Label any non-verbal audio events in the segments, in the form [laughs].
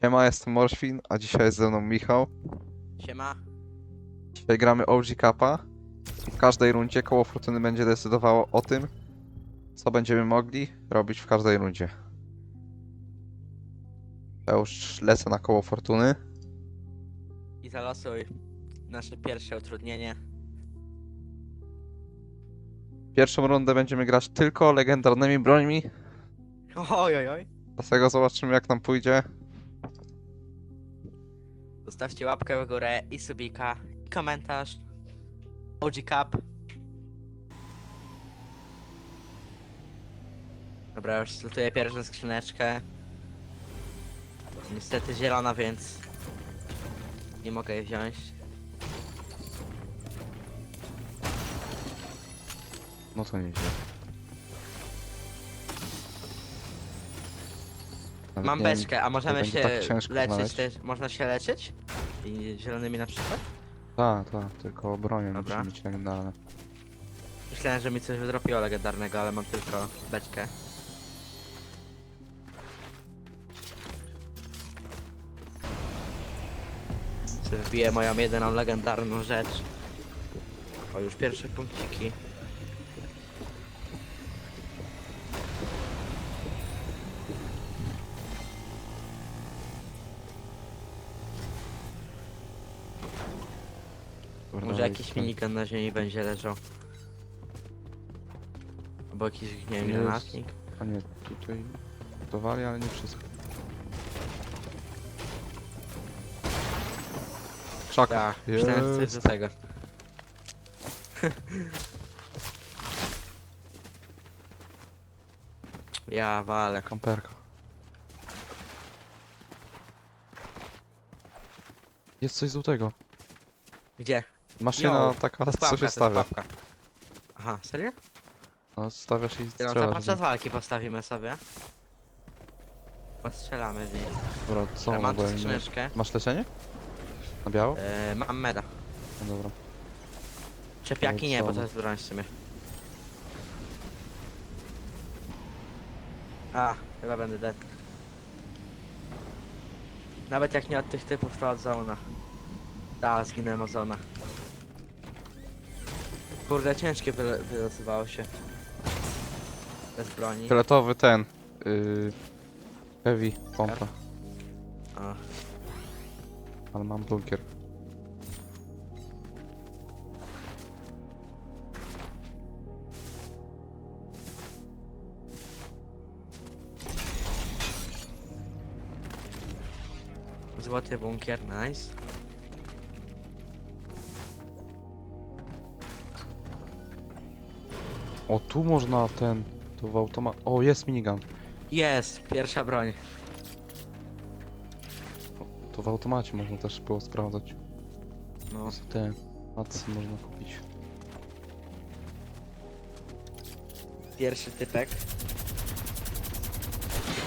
Siema, jestem Morświn, a dzisiaj jest ze mną Michał. Siema. Dzisiaj gramy OG i w każdej rundzie koło fortuny będzie decydowało o tym, co będziemy mogli robić w każdej rundzie. Ja już lecę na koło fortuny. I zalosuj nasze pierwsze utrudnienie. Pierwszą rundę będziemy grać tylko legendarnymi brońmi, Oj, oj, oj. dlatego zobaczymy jak nam pójdzie. Zostawcie łapkę w górę i subika, i komentarz. OG Cup. Dobra, już slutuję pierwszą skrzyneczkę. Niestety zielona, więc nie mogę jej wziąć. No to nieźle. Nawet Mam nie wiem, beczkę, a możemy będzie się tak ciężko leczyć znaleźć. też? Można się leczyć? I zielonymi na przykład? Tak, tak, tylko bronią Dobra. musi być legendarne. Myślałem, że mi coś wydropiło legendarnego, ale mam tylko beczkę. Czy wbiję moją jedyną legendarną rzecz. O, już pierwsze punkciki. Dobra, Może dawaj, jakiś tutaj. Minigun na ziemi będzie leżał. Albo jakiś, nie wiem, Jest. granatnik. A nie, tutaj gotowali, ale nie wszystko. Krzak. Tak, myślałem, że coś Jest. do tego. [laughs] ja walę. Kamperka. Jest coś złotego. Gdzie? Maszyna Jo, taka, co się stawia. Aha, serio? No, stawiasz i no, strzelasz. podczas walki postawimy sobie. Postrzelamy w niej. Dobra, co Ja mam tu skrzyneczkę. Masz leczenie? Na biało? E, mam meda. No dobra. Czepiaki No nie, bo to jest broń w sumie. A, chyba będę dead. Nawet jak nie od tych typów, to od zona. Da, zginąłem od zona. Kurde, ciężkie wyle wylosowało się. Bez broni. Fioletowy ten. Yy, heavy pompa. A, Ale mam bunkier. złoty bunkier, nice. O, tu można ten. Tu w automat. O, jest minigun. Jest, pierwsza broń. To w automacie można też było sprawdzać. No, Te macy można kupić. pierwszy typek.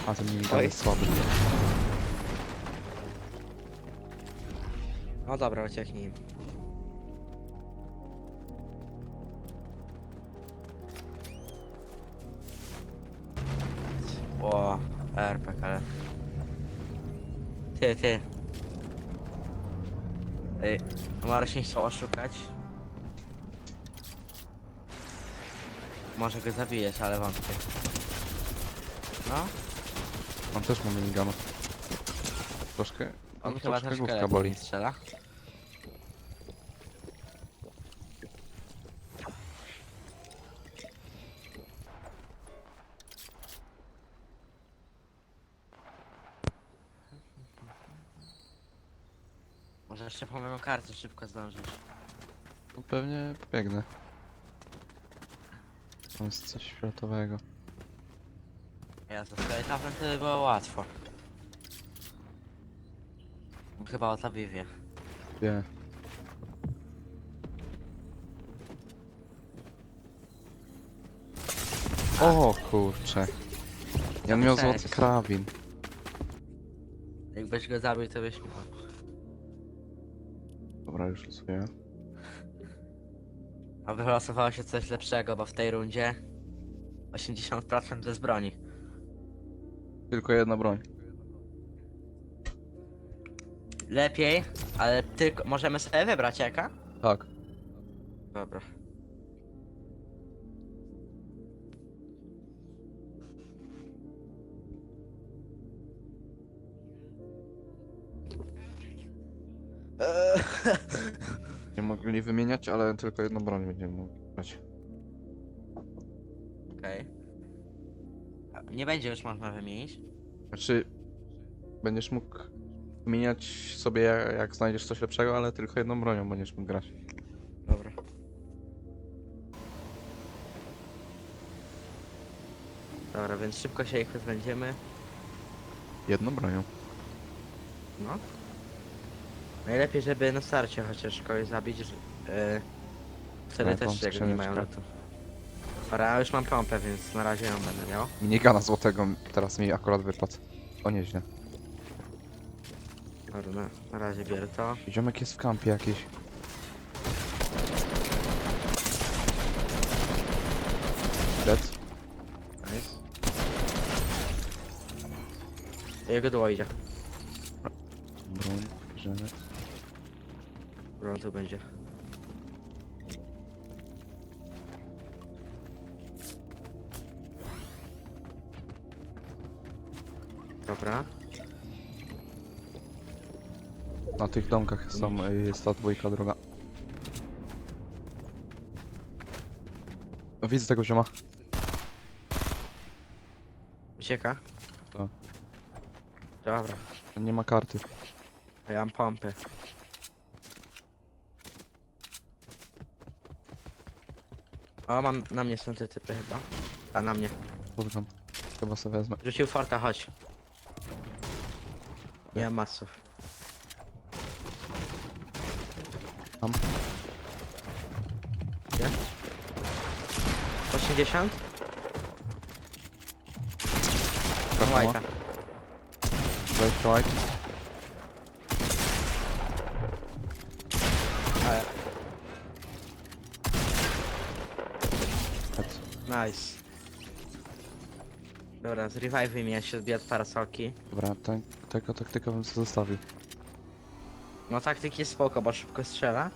A ten minigun Oj. jest słaby. No dobra, ucieknij. Ty, ty. Ej, Mara się chciał oszukać. Może go zabijesz, ale wątpię. No, On też ma minigana. Troszkę. on no, chyba troszkę też główka lepiej boli. strzela. Może jeszcze po moją kartę szybko zdążysz. No pewnie pobiegnę. Tam jest coś fioletowego. Ja za etapem to by było łatwo. Chyba o Tabiwie. Wie. O kurcze. Ja miał Cześć. złoty karabin. Jakbyś go zabił, to byś miał. Dobra, już losuję. A wylosowało się coś lepszego, bo w tej rundzie 80% bez broni. Tylko jedna broń. lepiej, ale tylko możemy sobie wybrać jaka? Tak. Dobra. Eee, [laughs] Nie mogli wymieniać, ale tylko jedną broń będziemy mogli brać. Okej. A Nie będzie już można wymienić. Znaczy, będziesz mógł wymieniać sobie jak, jak znajdziesz coś lepszego, ale tylko jedną bronią będziesz mógł grać. Dobra. Dobra, więc szybko się ich pozbędziemy. Jedną bronią. No. Najlepiej, żeby na starcie chociaż kogoś zabić, że... Yy, wtedy też jak nie mają lotu. Dobra, ja już mam pompę, więc na razie ją będę miał. Minigana złotego teraz mi akurat wypadł. O nieźle. Dobra, na, na razie biorę to. Ziomek jest w kampie jakiś. Dead. Nice. Jego dło idzie. Broń, grzenet. Tu będzie. Dobra. Na tych domkach są, y, jest ta dwójka droga. O, Widzę tego zioma. Ucieka? Tak. Dobra, Nie ma karty. a ja mam pompy. O, mam, na mnie są te typy chyba. A, na mnie. Podgram. Chyba sobie wezmę. Rzucił forta, chodź. Nie mam masów. Mam. Gdzie? 80? Karta ma. White'a. White, white. Ale, Dead. Nice. Dobra, z revive mi ja się od parasolki. Dobra, ten, tego taktyka bym sobie zostawił. No taktyki jest spoko, bo szybko strzela.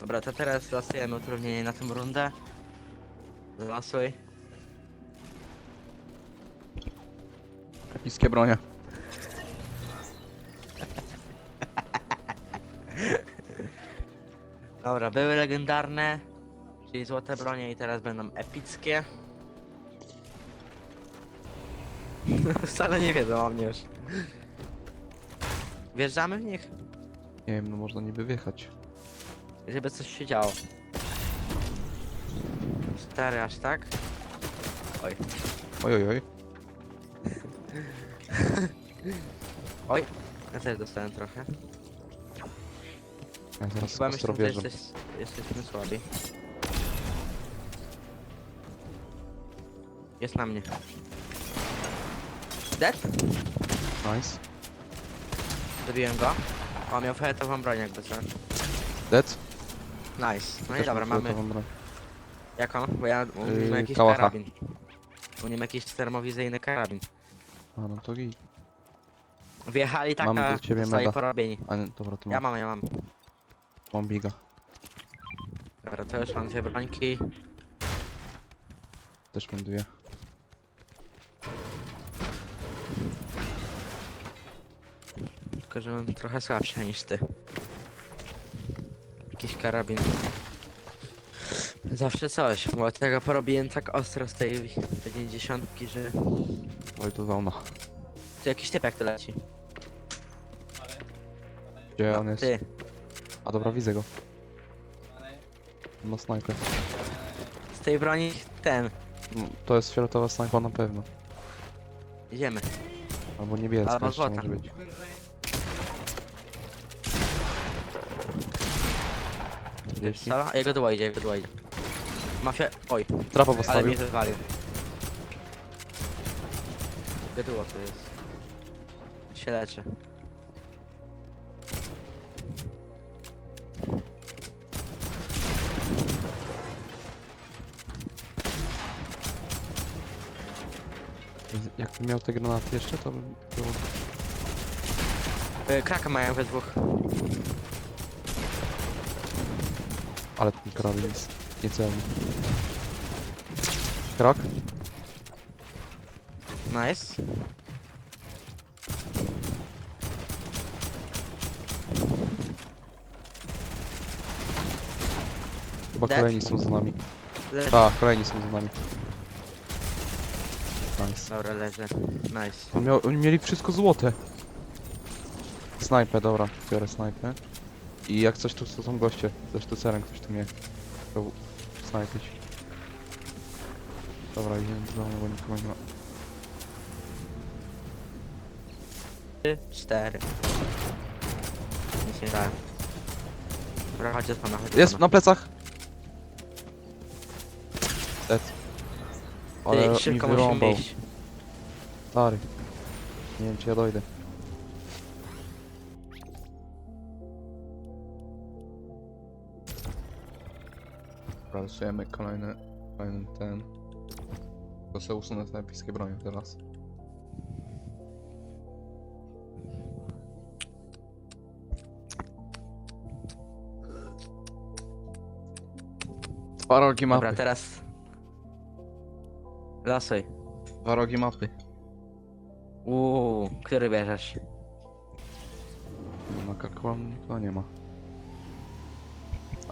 Dobra, to teraz losujemy utrudnienie na tą rundę. Zalosuj. Epickie bronie. Dobra, były legendarne, czyli złote bronie i teraz będą epickie. [laughs] Wcale nie wiedzą o mnie już. Wjeżdżamy w nich, Nie wiem, no można niby wjechać. żeby coś się działo. Stary aż tak? Oj, Oj, oj, oj. [laughs] oj. Ja też dostałem trochę. Ja zaraz Chyba myślę, że jesteś, jesteśmy słabi. Jest na mnie. Dead? Nice. Zabiłem go. O, miał fioletową broń jakby co. Dead. Nice. No i Też dobra, mam mamy... fioletową broń. Jaką? Bo ja Yy, ma jakiś kałacha. karabin. U mnie ma jakiś termowizyjny karabin. A, no to git. Wjechali taka, Mamy do ciebie zostali meda. porobieni. A nie, dobra, to Ja mam, mam, ja mam. Mam biga. Dobra, już mam dwie brońki. Też mam dwie. Tylko, że mam trochę słabsze niż ty. Jakiś karabin. Zawsze coś, bo tego porobiłem tak ostro z tej 50, że... Oj, to zauna. Tu jakiś typ jak to leci. Gdzie No, on jest? Ty, A dobra, widzę go. Ma snajper. z tej broni ten. No, To jest fioletowa snajpa na pewno. Idziemy. Albo niebieska Albo jeszcze złota. może być. Jeśli... Sala? Jego dło idzie, jego dło idzie. Mafia... Oj, Trapa ale postawił. mnie wywalił. Jego dło to jest. Się leczy. Jakbym miał te granaty jeszcze, to bym było... Y, kraka mają we dwóch. Ale ten karabin jest niecelny. Krak? Nice. Chyba Dead? kolejni są za nami. Le A, kolejni są za nami. Nice. Dobra, leży. Nice. On miał, oni mieli wszystko złote. Snajpę, dobra, biorę snajpę. I jak coś tu to są goście, ze sztucerem ktoś tu mnie chciał snajpić. Dobra, idziemy do domu, bo nikogo nie ma. Trzy, cztery. Nic nie dałem. Dobra, chodź od pana, chodź od Jest na plecach! Ale Ty, mi szybko musimy wyrąbał. iść. Stary. Nie wiem czy ja dojdę. Pracujemy kolejny, kolejny ten. To sobie usunę te epickie bronie teraz. Dwa rogi mapy. Dobra, teraz... Losuj. Dwa rogi mapy. Uuu, który bierzesz? Na kakłam to nie ma.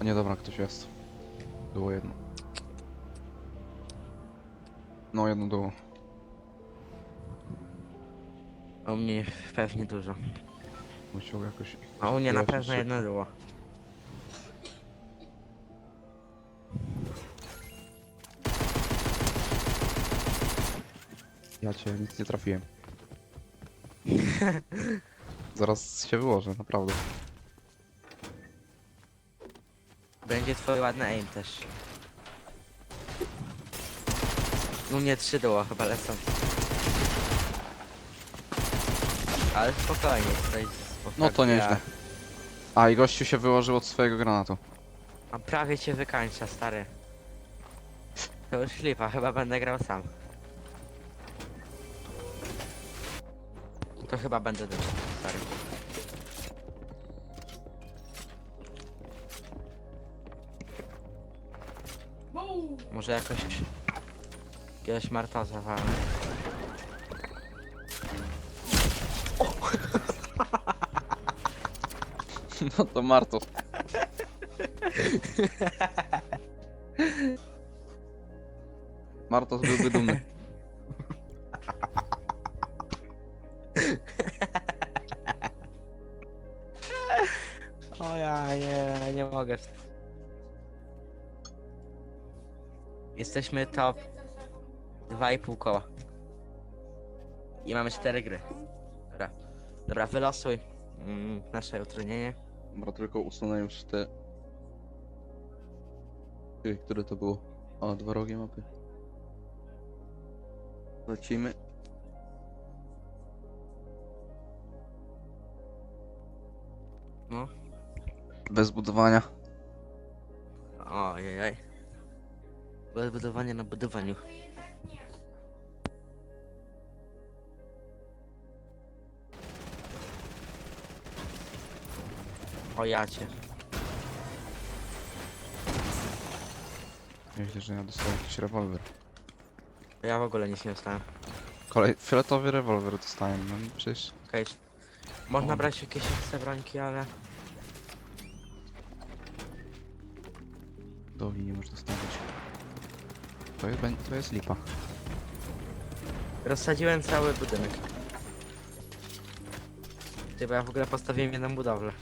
A nie dobra, ktoś jest. Było jedno. No jedno było. U mnie pewnie dużo. Musiał jakoś... A u mnie na pewno jedno było. Ja cię nic nie trafiłem. [laughs] Zaraz się wyłożę, naprawdę. Będzie twój ładny aim też. U mnie trzy było, chyba lecą. Ale spokojnie, tutaj spokojnie. No to nieźle. A i gościu się wyłożył od swojego granatu. A prawie cię wykańcza, stary. To już flipa, chyba będę grał sam. To chyba będę stary. Może jakoś... Jakiegoś martoza walnę. [laughs] No to Marto. [laughs] Martos byłby dumny. Mogę. Jesteśmy top 2,5 koła. I mamy 4 gry. Dobra. Dobra, wylosuj mm, nasze utrudnienie. Dobra, tylko usunę już te... Które to było? A, dwa rogi mapy. Lecimy. No. Bez budowania. Ojej. Bez budowania na budowaniu. O jacie. Myślę, że ja dostałem jakiś rewolwer. Ja w ogóle nic nie dostałem. Kolej... Fioletowy rewolwer dostałem, no przecież... Okej. Można brać jakieś ekstra brońki, ale... Dogi nie można dostawać. To jest, to jest lipa. Rozsadziłem cały budynek. Ty, bo ja w ogóle postawiłem jedną budowlę.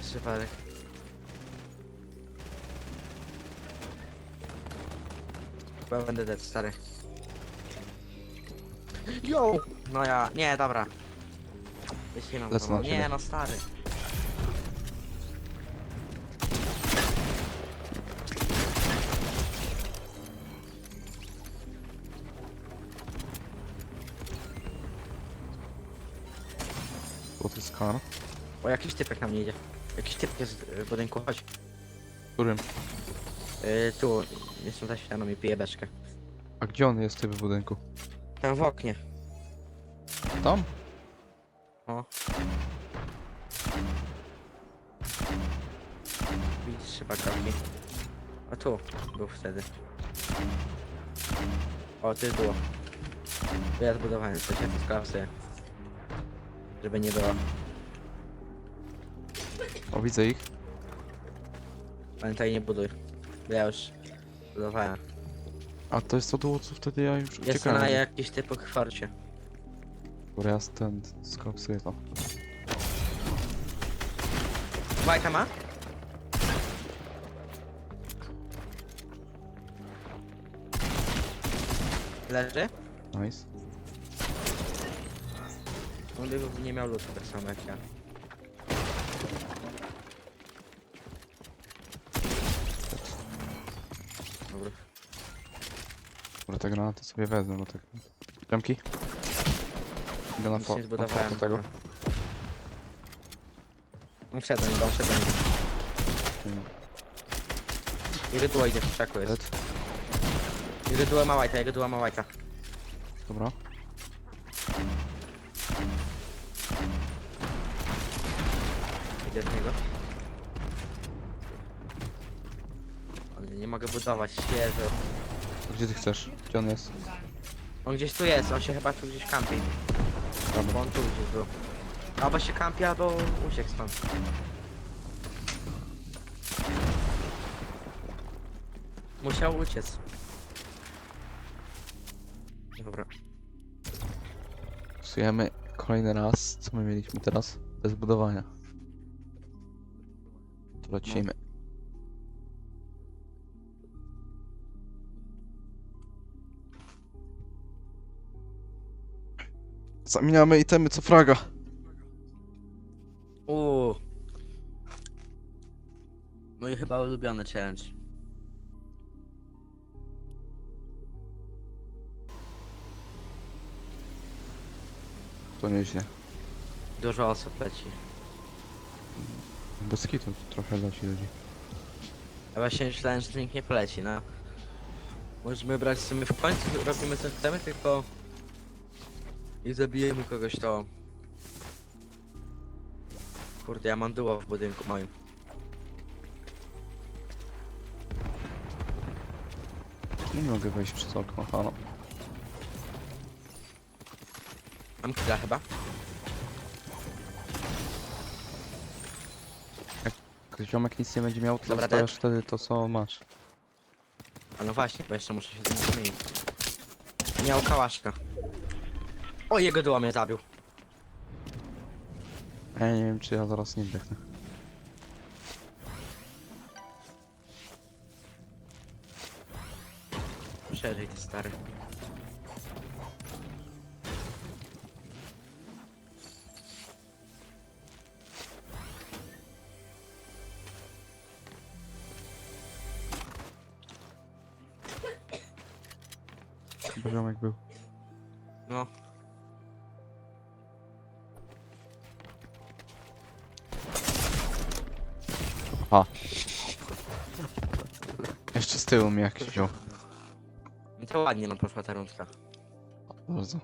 Przypadek. Chyba będę dead, stary. Yo! No ja, nie, dobra. Wyślinam Lecę na Nie, ciebie. no stary. Złoty skar. O, jakiś typek na mnie idzie. Jakiś typek jest w budynku, chodź. W którym? Yy, tu, jestem zaświetlony i piję beczkę. A gdzie on jest w tym budynku? Tam w oknie. Tam? O. Widzisz chyba kroki. A tu był wtedy. O, ty było. To ja zbudowałem coś, ja to. Żeby nie było. O, widzę ich. Pamiętaj, nie buduj. Bo ja już budowałem. A to jest to co wtedy ja już Jest uciekałem. na jakiś typ kwarcie. Dobra, ja ten skoksuję to. Bajka ma? Leży? Nice. On by nie miał lutu tak samo jak ja. Dobra. Dobra, te granaty sobie wezmę, bo tak... Piąmki? Idę na Nic fo- nie na zbudowałem. foto tego. No wszedł, dam, wszedł. I rytuła idzie w krzaku jest. Dead. I rytuła ma łajka, i rytuła ma łajka. Dobra. Ale nie mogę budować, świeżo. Gdzie ty chcesz? Gdzie on jest? On gdzieś tu jest, on się chyba tu gdzieś kampi. Dobra. Bo on tu gdzieś był. Albo się kampi, albo uciekł stąd. Musiał uciec. Dobra. Psujemy kolejny raz, co my mieliśmy teraz? Bez budowania. Lecimy. Zamieniamy itemy co fraga. Uuu. Mój chyba ulubiony challenge. To nieźle. Dużo osób leci. Bez kitu trochę leci ludzi. Ja właśnie myślałem, że nikt nie poleci, no. Możemy brać w sumie w końcu, robimy co chcemy, tylko... I zabijemy kogoś, to... Kurde, ja mam duo w budynku moim. Nie mogę wejść przez okno, halo. Mam killa chyba. Jak ziomek nic nie będzie miał, to Dobra, dostajesz wtedy to co masz. A no właśnie, bo jeszcze muszę się tym zmienić. Miał kałaszka. O, jego duo mnie zabił. Ja nie wiem czy ja zaraz nie biegnę. Przeżyj ty stary. Chyba ziomek był. No. Jeszcze z tyłu mnie jakiś wziął. I to ładnie nam poszła ta rundka. Bardzo.